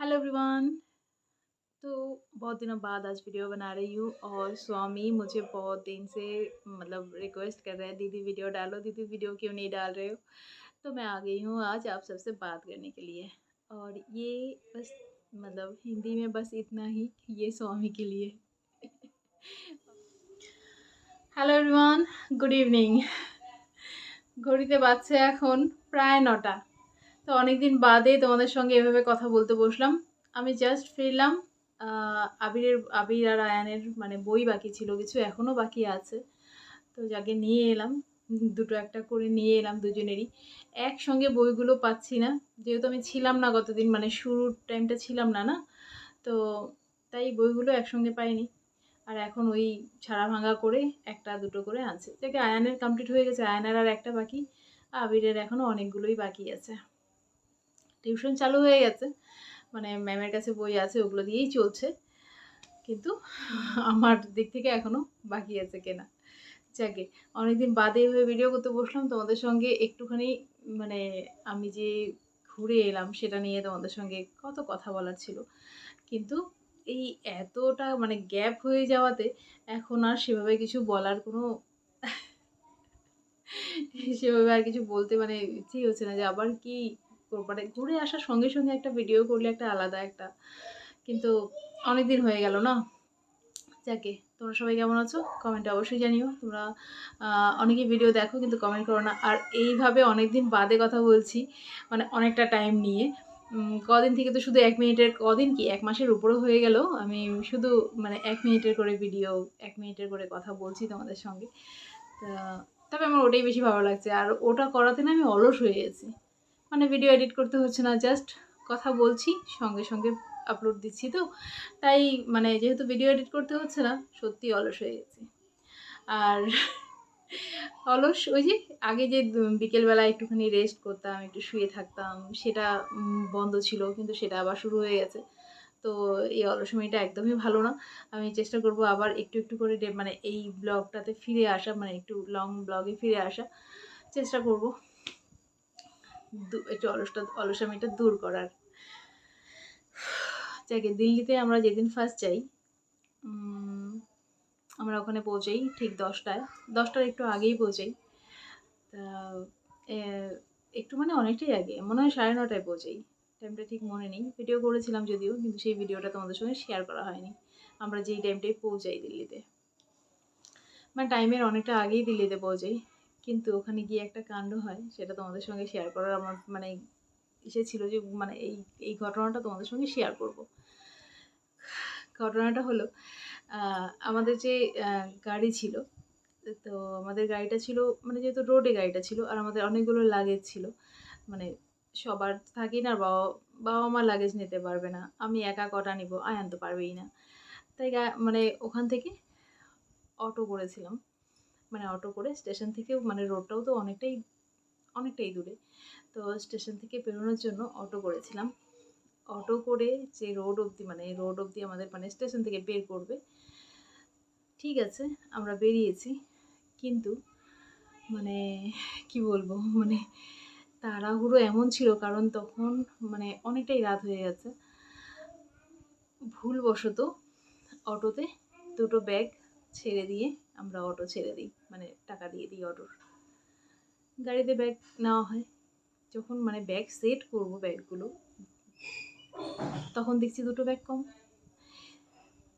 Hello everyone तो बहुत दिनों बाद आज वीडियो बना रही हूँ और स्वामी मुझे बहुत दिन से मतलब रिक्वेस्ट कर रहे हैं दीदी वीडियो डालो दीदी वीडियो क्यों नहीं डाल रहे हो तो मैं आ गई हूँ आज आप सबसे बात करने के लिए और ये बस मतलब हिंदी में बस इतना ही ये स्वामी के लिए হ্যালো এভরিওয়ান গুড ইভিনিং ঘড়িতে বাজছে এখন প্রায় নটা তো অনেক দিন বাদে তোমাদের সঙ্গে এভাবে কথা বলতে বসলাম। আমি জাস্ট ফিরলাম আবিরের, আবির আর আয়ানের মানে বই বাকি ছিল, কিছু এখনও বাকি আছে। তো যাকে নিয়ে এলাম, দুটো একটা করে নিয়ে এলাম দুজনেরই। একসঙ্গে বইগুলো পাচ্ছি না, যেহেতু আমি ছিলাম না গতদিন মানে শুরুর টাইমটা ছিলাম না না? তো তাই বইগুলো একসঙ্গে পাইনি। আর এখন ওই ছাড়া ভাঙা করে একটা, দুটো করে আনছে। যাকে আয়ানের কমপ্লিট হয়ে গেছে, আয়ানের আর একটা বাকি, আবিরের এখনও অনেকগুলোই বাকি আছে। টিউশন চালু হয়ে গেছে। মানে ম্যামের কাছে বই আছে, ওগুলো দিয়েই চলছে। কিন্তু আমার দিক থেকে এখনও বাকি আছে কেনা। যাকে অনেকদিন বাদে এভাবে ভিডিও করতে বসলাম, তোমাদের সঙ্গে একটুখানি মানে আমি যে ঘুরে এলাম, সেটা নিয়ে তোমাদের সঙ্গে কত কথা বলার ছিল। কিন্তু এই এতটা মানে গ্যাপ হয়ে যাওয়াতে এখন আর সেভাবে কিছু বলার কোনো সেভাবে আর কিছু বলতে মানে ইচ্ছেই হচ্ছে না যে আবার কি? মানে ঘুরে আসার সঙ্গে সঙ্গে একটা ভিডিও করলে একটা আলাদা একটা। কিন্তু অনেক দিন হয়ে গেল না? যাকে তোমরা সবাই কেমন আছো? কমেন্টে অবশ্যই জানিও। তোমরা আহ, অনেকেই ভিডিও দেখো কিন্তু কমেন্ট করো না। আর এইভাবে অনেক দিন বাদে কথা বলছি মানে অনেকটা টাইম নিয়ে। কদিন থেকে তো শুধু এক মিনিটের কদিন কি? এক মাসের উপরও হয়ে গেল। আমি শুধু মানে এক মিনিটের করে ভিডিও এক মিনিটের করে কথা বলছি তোমাদের সঙ্গে। তা তবে আমার ওটাই বেশি ভালো লাগছে। আর ওটা করাতে না আমি অলস হয়ে গেছি। মানে ভিডিও এডিট করতে হচ্ছে না জাস্ট কথা বলছি, সঙ্গে সঙ্গে আপলোড দিচ্ছি তো। তাই মানে যেহেতু ভিডিও এডিট করতে হচ্ছে না, সত্যি অলস হয়ে গেছি। আর অলস, ওই যে আগে যে বিকেলবেলা একটুখানি রেস্ট করতাম, একটু শুয়ে থাকতাম, সেটা বন্ধ ছিল, কিন্তু সেটা আবার শুরু হয়ে গেছে। তো এই অলসমিটা একদমই ভালো না। আমি চেষ্টা করব আবার একটু একটু করে মানে এই ব্লগটাতে ফিরে আসা মানে একটু লং ব্লগে ফিরে আসা, চেষ্টা করব। একটু অলসটা অলসামিটা দূর করার। যাকে দিল্লিতে আমরা যেদিন ফার্স্ট যাই আমরা ওখানে পৌঁছাই ঠিক দশটায়। দশটার একটু আগেই পৌঁছাই। তা একটু মানে অনেকটাই আগে। মনে হয় সাড়ে নটায় পৌঁছাই। টাইমটা ঠিক মনে নেই। ভিডিও করেছিলাম যদিও, কিন্তু সেই ভিডিওটা তোমাদের সঙ্গে শেয়ার করা হয়নি। আমরা যেই টাইমটায় পৌঁছাই দিল্লিতে। মানে টাইমের অনেকটা আগেই দিল্লিতে পৌঁছাই। কিন্তু ওখানে গিয়ে একটা কাণ্ড হয়, সেটা তোমাদের সঙ্গে শেয়ার করার আমার মানে ইসে ছিল যে মানে এই এই ঘটনাটা তোমাদের সঙ্গে শেয়ার করব। ঘটনাটা হলো আমাদের যে গাড়ি ছিল, তো আমাদের গাড়িটা ছিল মানে যেহেতু রোডে গাড়িটা ছিল, আর আমাদের অনেকগুলো লাগেজ ছিল মানে সবার থাকি না বাবা বাবা মা লাগেজ নিতে পারবে না, আমি একা কটা নিব আয়ান তো পারবেই না। তাই মানে ওখান থেকে অটো করেছিলাম। মানে অটো করে স্টেশন থেকে মানে রোডটাও তো অনেকটাই অনেকটাই দূরে। তো স্টেশন থেকে বেরোনোর জন্য অটো করেছিলাম। অটো করে যে রোড অবধি মানে রোড অবধি আমাদের মানে স্টেশন থেকে বের করবে। ঠিক আছে, আমরা বেরিয়েছি। কিন্তু মানে কি বলব মানে তাড়াহুড়ো এমন ছিল কারণ তখন মানে অনেকটাই রাত হয়ে গেছে। ভুলবশত অটোতে দুটো ব্যাগ ছেড়ে দিয়ে আমরা অটো ছেড়ে দিই মানে টাকা দিয়ে দিই অটোর গাড়িতে ব্যাগ নেওয়া হয়। যখন মানে ব্যাগ সেট করব ব্যাগগুলো তখন দেখছি দুটো ব্যাগ কম।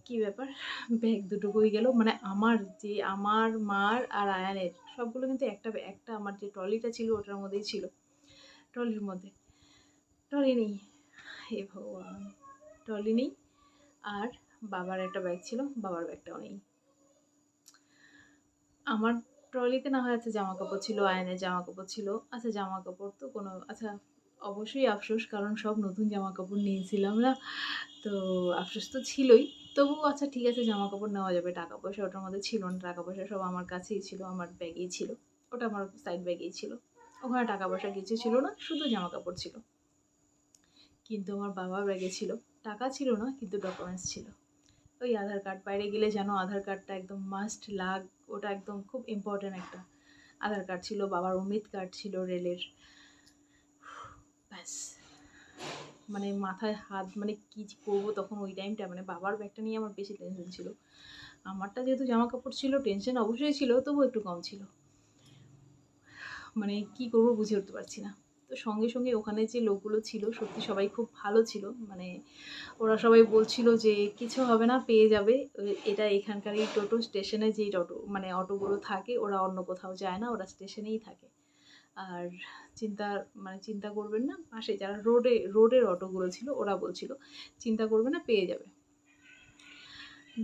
কি ব্যাপার? ব্যাগ দুটো কই গেল। মানে আমার যে, আমার, মার আর আয়ানের, সবগুলো কিন্তু একটা একটা আমার যে ট্রলিটা ছিল, ওটার মধ্যেই ছিল। ট্রলির মধ্যে। ট্রলি নেই। হে ভগবান। ট্রলি নেই। আর বাবার একটা ব্যাগ ছিল, বাবার ব্যাগটাও নেই। আমার ট্রলিতে না হয় আচ্ছা জামা কাপড় ছিল, আয়নের জামা কাপড় ছিল আচ্ছা জামা কাপড় তো কোনো আচ্ছা অবশ্যই আফসোস, কারণ সব নতুন জামা কাপড় নিয়েছিলাম না। তো আফসোস তো ছিলই। তবু আচ্ছা ঠিক আছে জামা কাপড় নেওয়া যাবে। টাকা পয়সা ওটার মধ্যে ছিল না, টাকা পয়সা সব আমার কাছেই ছিল, আমার ব্যাগেই ছিল। ওটা আমার সাইড ব্যাগেই ছিল। ওখানে টাকা পয়সা কিছু ছিল না, শুধু জামা কাপড় ছিল। কিন্তু আমার বাবার ব্যাগে ছিল। টাকা ছিল না, কিন্তু ডকুমেন্টস ছিল। ওই আধার কার্ড, বাইরে গেলে যেন আধার কার্ডটা একদম মাস্ট লাগ ওটা একদম খুব ইম্পর্ট্যান্ট একটা আধার কার্ড ছিল, বাবার অমিত কার্ড ছিল রেলের ব্যাস। মানে মাথায় হাত মানে কী করব তখন ওই টাইমটা মানে বাবার ব্যাগটা নিয়ে আমার বেশি টেনশন ছিল। আমারটা যেহেতু জামা কাপড় ছিল টেনশন অবশ্যই ছিল, তবুও একটু কম ছিল। মানে কি করব বুঝে উঠতে পারছি না। তো সঙ্গে সঙ্গে ওখানে যে লোকগুলো ছিল, সত্যি সবাই খুব ভালো ছিল। মানে ওরা সবাই বলছিল যে, কিছু হবে না, পেয়ে যাবে। এটা এখানকারই টোটো স্টেশনে যেই টোটো মানে অটোগুলো থাকে, ওরা অন্য কোথাও যায় না, ওরা স্টেশনেই থাকে। আর চিন্তা মানে চিন্তা করবেন না, পাশে যারা রোডে, রোডের অটোগুলো ছিল, ওরা বলছিল, চিন্তা করবে না, পেয়ে যাবে।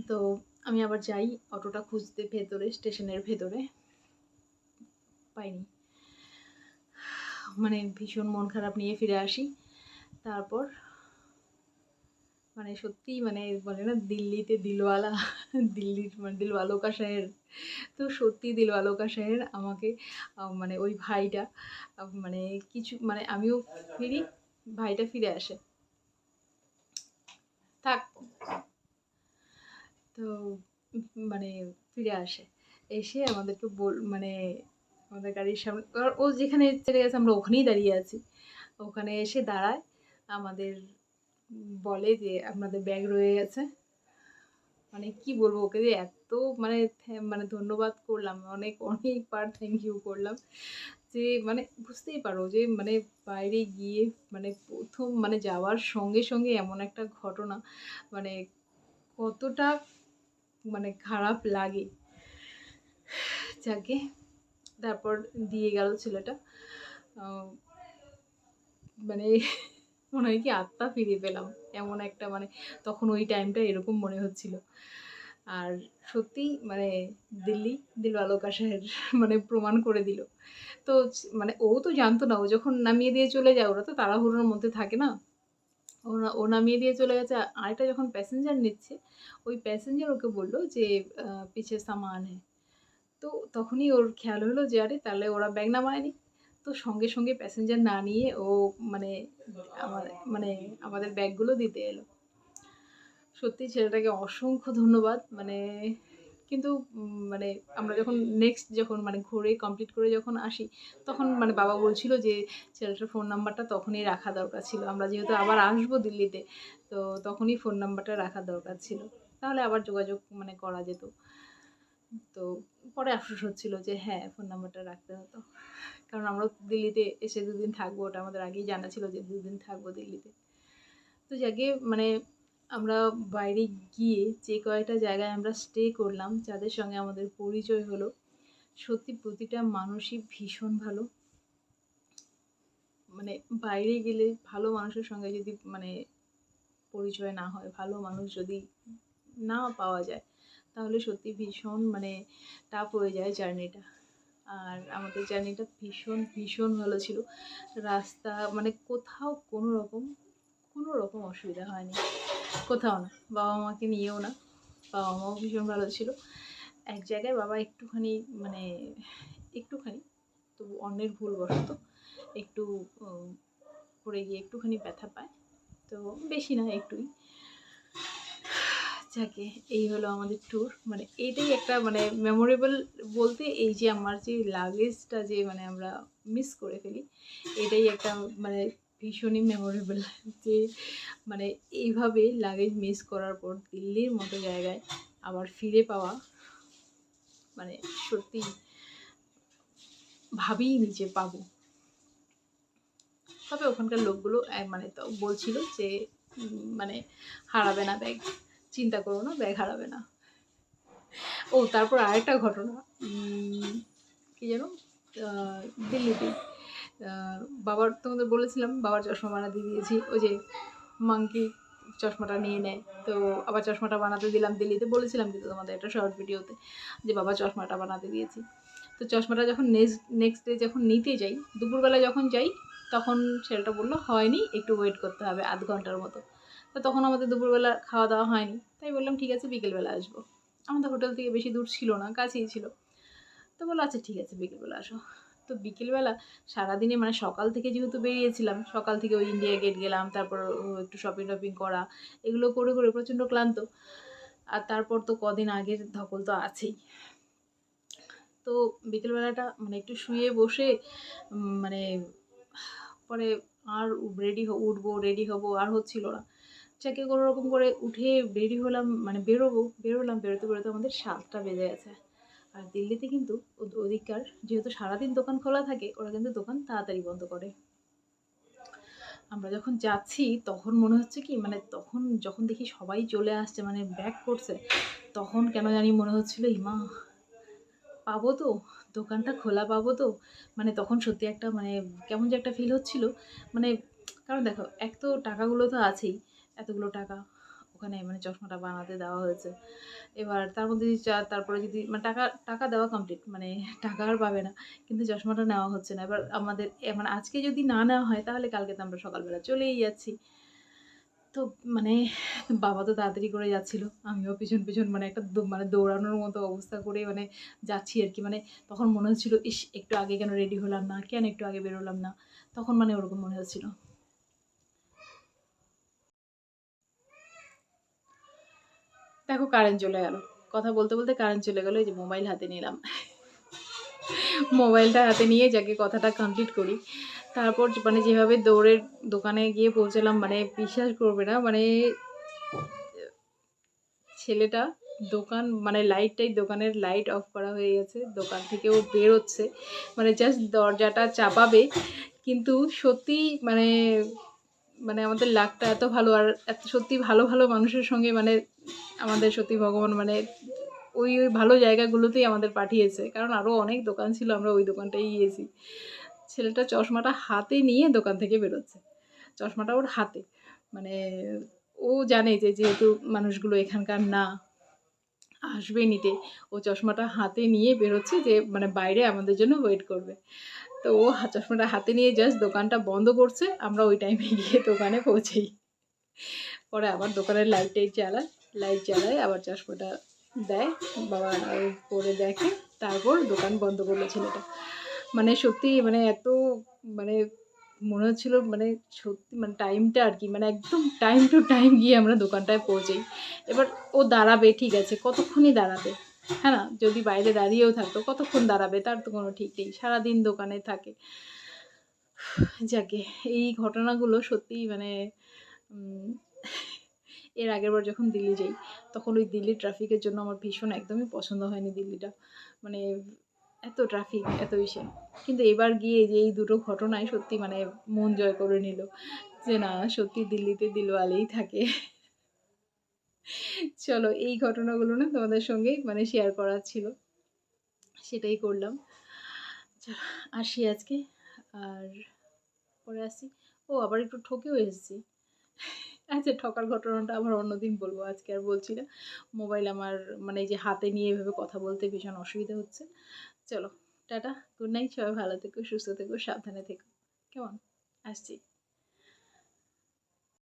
তো আমি আবার যাই, অটোটা খুঁজতে ভেতরে, স্টেশনের ভেতরে। পাইনি। মানে ভীষণ মন খারাপ নিয়ে ফিরে আসি। তারপর মানে সত্যি মানে বলে না, দিল্লিতে দিলওয়ালা, দিল্লির মানে দিলওয়ালো কা শহর, তো সত্যি দিলওয়ালো কা শহর আমাকে মানে ওই ভাইটা মানে কিছু মানে আমিও ফিরি, ভাইটা ফিরে আসে। থাক। তো মানে ফিরে আসে। এসে আমাদেরকে বল মানে আমাদের গাড়ির সামনে। ও যেখানে চলে গেছে, আমরা ওখানেই দাঁড়িয়ে আছি। ওখানে এসে দাঁড়ায়, আমাদের বলে যে আপনাদের ব্যাগ রয়ে গেছে। মানে কি বলব ওকে যে এত মানে মানে ধন্যবাদ করলাম, অনেক, অনেকবার থ্যাংক ইউ করলাম। যে মানে বুঝতেই পারো যে মানে বাইরে গিয়ে মানে প্রথম মানে যাওয়ার সঙ্গে সঙ্গে এমন একটা ঘটনা মানে কতটা মানে খারাপ লাগে। যাকে তারপর দিয়ে গেল ছেলেটা। মানে মনে হয় কি আত্মা ফিরে পেলাম। এমন একটা মানে তখন ওই টাইমটা এরকম মনে হচ্ছিল। আর সত্যি মানে দিল্লি দিলওয়ালো কা শহর মানে প্রমাণ করে দিল। তো মানে ও তো জানতো না, ও যখন নামিয়ে দিয়ে চলে যায়, ওরা তো তাড়াহুড়োর মধ্যে থাকে না। ওরা, ও নামিয়ে দিয়ে চলে গেছে আরেকটা যখন প্যাসেঞ্জার নিচ্ছে, ওই প্যাসেঞ্জার ওকে বলল যে পিছে সামান হ্যাঁ তো তখনই ওর খেয়াল হলো যে, আরে, তাহলে ওরা ব্যাগ নামায়নি। তো সঙ্গে সঙ্গে প্যাসেঞ্জার না নিয়ে ও মানে আমার মানে আমাদের ব্যাগগুলো দিতে এলো। সত্যি ছেলেটাকে অসংখ্য ধন্যবাদ মানে কিন্তু মানে আমরা যখন নেক্সট যখন মানে ঘুরে কমপ্লিট করে যখন আসি, তখন মানে বাবা বলছিল যে, ছেলেটার ফোন নাম্বারটা তখনই রাখা দরকার ছিল। আমরা যেহেতু আবার আসব দিল্লিতে, তো তখনই ফোন নাম্বারটা রাখা দরকার ছিল। তাহলে আবার যোগাযোগ মানে করা যেত। তো পরে আফসোস হচ্ছিল যে হ্যাঁ ফোন নাম্বারটা রাখতে হতো কারণ আমরা দিল্লিতে এসে দুদিন থাকব, ওটা আমাদের আগেই জানা ছিল যে দুদিন থাকব দিল্লিতে। তো যাকে মানে আমরা বাইরে গিয়ে যে কয়েকটা জায়গায় আমরা স্টে করলাম, যাদের সঙ্গে আমাদের পরিচয় হলো, সত্যি প্রতিটা মানুষই ভীষণ ভালো। মানে বাইরে গেলে ভালো মানুষের সঙ্গে যদি মানে পরিচয় না হয়, ভালো মানুষ যদি না পাওয়া যায় তাহলে সত্যি ভীষণ মানে টাফ হয়ে যায় জার্নিটা আর আমাদের জার্নিটা ভীষণ ভীষণ ভালো ছিল। রাস্তা মানে কোথাও কোনো রকম কোনো রকম অসুবিধা হয়নি। কোথাও না বাবা মাকে নিয়েও না বাবা মাও ভীষণ ভালো ছিল। এক জায়গায় বাবা একটুখানি মানে একটুখানি, তবু অন্যের ভুলবশত একটু পড়ে গিয়ে একটুখানি ব্যথা পায়। তো বেশি না একটুই। যাকে এই হলো আমাদের ট্যুর মানে এটাই একটা মানে মেমোরেবল বলতে এই যে আমার যে লাগেজটা যে মানে আমরা মিস করে ফেলি, এটাই একটা মানে ভীষণই মেমোরেবল যে মানে এইভাবে লাগেজ মিস করার পর দিল্লির মতো জায়গায় আবার ফিরে পাওয়া মানে সত্যি ভাবিনি যে পাবো। তবে ওখানকার লোকগুলো মানে তো বলছিল যে মানে হারাবে না ব্যাগ চিন্তা করো না, ব্যাগ হারাবে না। ও, তারপর আরেকটা ঘটনা। কি যেন? দিল্লিতে। বাবার, তোমাদের বলেছিলাম, বাবার চশমা বানাতে দিয়েছি। ওই যে মাংকি চশমাটা নিয়ে নেয়। তো আবার চশমাটা বানাতে দিলাম দিল্লিতে। বলেছিলাম কিন্তু তোমাদের একটা শর্ট ভিডিওতে যে বাবা চশমাটা বানাতে দিয়েছি। তো চশমাটা যখন নেক্সট নেক্সট ডে যখন নিতে যাই, দুপুরবেলা যখন যাই, তখন ছেলেটা বলল, হয়নি, একটু ওয়েট করতে হবে আধ ঘণ্টার মতো। তো তখন আমাদের দুপুরবেলা খাওয়া দাওয়া হয়নি। তাই বললাম, ঠিক আছে, বিকেলবেলা আসব। আমাদের হোটেল থেকে বেশি দূর ছিল না, কাছেই ছিল। তো বলল আচ্ছা ঠিক আছে, বিকেলবেলা আসো। তো বিকেলবেলা সারাদিনে মানে সকাল থেকে যেহেতু বেরিয়েছিলাম, সকাল থেকে ওই ইন্ডিয়া গেট গেলাম, তারপর একটু শপিং টপিং করা, এগুলো করে করে প্রচণ্ড ক্লান্ত। আর তারপর তো কদিন আগের ধকল তো আছেই। তো বিকেলবেলাটা মানে একটু শুয়ে বসে মানে পরে আর রেডি উঠবো রেডি হব আর হচ্ছিল না। যাকে কোনো রকম করে উঠে রেডি হলাম মানে বেরোবো, বেরোলাম, বেরোতে বেরোতে আমাদের সাতটা বেজে গেছে। আর দিল্লিতে কিন্তু ওদ- ওদিককার যেহেতু সারাদিন দোকান খোলা থাকে, ওরা কিন্তু দোকান তাড়াতাড়ি বন্ধ করে। আমরা যখন যাচ্ছি, তখন মনে হচ্ছে কি মানে তখন যখন দেখি সবাই চলে আসছে মানে ব্যাক করছে তখন কেন জানি মনে হচ্ছিল, ইমা, পাবো তো, দোকানটা খোলা পাবো তো। মানে তখন সত্যি একটা মানে কেমন যে একটা ফিল হচ্ছিল। মানে কারণ দেখো, এক তো টাকাগুলো তো আছেই। এতগুলো টাকা ওখানে মানে চশমাটা বানাতে দেওয়া হয়েছে। এবার তার মধ্যে যদি চা তারপরে যদি মানে টাকা টাকা দেওয়া কমপ্লিট মানে টাকা আর পাবে না, কিন্তু চশমাটা নেওয়া হচ্ছে না। এবার আমাদের মানে আজকে যদি না নেওয়া হয়, তাহলে কালকে তো আমরা সকালবেলা চলেই যাচ্ছি। তো মানে বাবা তো তাড়াতাড়ি করে যাচ্ছিল, আমিও পিছন পিছন মানে একটা মানে দৌড়ানোর মতো অবস্থা করে মানে যাচ্ছি আর কি। মানে তখন মনে হচ্ছিল, ইস, একটু আগে কেন রেডি হলাম না? কেন একটু আগে বেরোলাম না? তখন মানে ওরকম মনে হচ্ছিল। দেখো কারেন্ট চলে গেল। কথা বলতে বলতে কারেন্ট চলে গেলো, এই যে মোবাইল হাতে নিলাম। মোবাইলটা হাতে নিয়ে যাকে কথাটা কমপ্লিট করি। তারপর মানে যেভাবে দৌড়ের দোকানে গিয়ে পৌঁছালাম মানে বিশ্বাস করবে না মানে ছেলেটা দোকান মানে লাইটটাই দোকানের লাইট অফ করা হয়ে গেছে, দোকান থেকে ও বেরোচ্ছে। মানে জাস্ট দরজাটা চাপাবে, কিন্তু সত্যি মানে মানে আমাদের লাকটা এত ভালো, আর এত সত্যি ভালো ভালো মানুষের সঙ্গে মানে আমাদের সত্যি ভগবান মানে ওই ওই ভালো জায়গাগুলোতেই আমাদের পাঠিয়েছে। কারণ আরও অনেক দোকান ছিল, আমরা ওই দোকানটাই গিয়েছি। ছেলেটা চশমাটা হাতে নিয়ে দোকান থেকে বেরোচ্ছে। চশমাটা ওর হাতে। মানে ও জানে যে যেহেতু মানুষগুলো এখানকার না, আসবে নিতে, ও চশমাটা হাতে নিয়ে বেরোচ্ছে যে মানে বাইরে আমাদের জন্য ওয়েট করবে। তো ও চশমাটা হাতে নিয়ে জাস্ট দোকানটা বন্ধ করছে। আমরা ওই টাইমে গিয়ে দোকানে পৌঁছেই। পরে আবার দোকানের লাইট টাইট জ্বালায় লাইট জ্বালায় আবার চশমাটা দেয়, বাবা পরে দেখে, তারপর দোকান বন্ধ করল ছেলেটা। মানে সত্যি মানে এত মানে মনে হচ্ছিল মানে সত্যি মানে টাইমটা আর কি মানে একদম টাইম টু টাইম গিয়ে আমরা দোকানটায় পৌঁছাই। এবার ও দাঁড়াবে, ঠিক আছে, কতক্ষণই দাঁড়াবে? হ্যাঁ না? যদি বাইরে দাঁড়িয়েও থাকতো, কতক্ষণ দাঁড়াবে? তার তো কোনো ঠিক নেই, সারাদিন দোকানে থাকে। যাকে, এই ঘটনাগুলো সত্যিই মানে এর আগের বার যখন দিল্লি যাই, তখন ওই দিল্লির ট্রাফিকের জন্য আমার ভীষণ একদমই পছন্দ হয়নি দিল্লিটা। মানে এত ট্রাফিক এত ইসে। কিন্তু এবার গিয়ে যে এই দুটো ঘটনায় সত্যি মানে মন জয় করে নিল যে না, সত্যি দিল্লিতে দিলওয়ালেই থাকে। চলো, এই ঘটনাগুলো না তোমাদের সঙ্গে মানে শেয়ার করার ছিল। সেটাই করলাম। আসি আজকে। আর পরে আসি। ও, আবার একটু ঠকেও এসেছি। আচ্ছা ঠকার ঘটনাটা আবার অন্যদিন বলব, আজকে আর বলছি না। মোবাইল আমার মানে এই যে হাতে নিয়ে এভাবে কথা বলতে ভীষণ অসুবিধা হচ্ছে। চলো, টাটা গুড নাইট সবাই ভালো থেকো, সুস্থ থেকো, সাবধানে থেকো। কেমন? আসছি।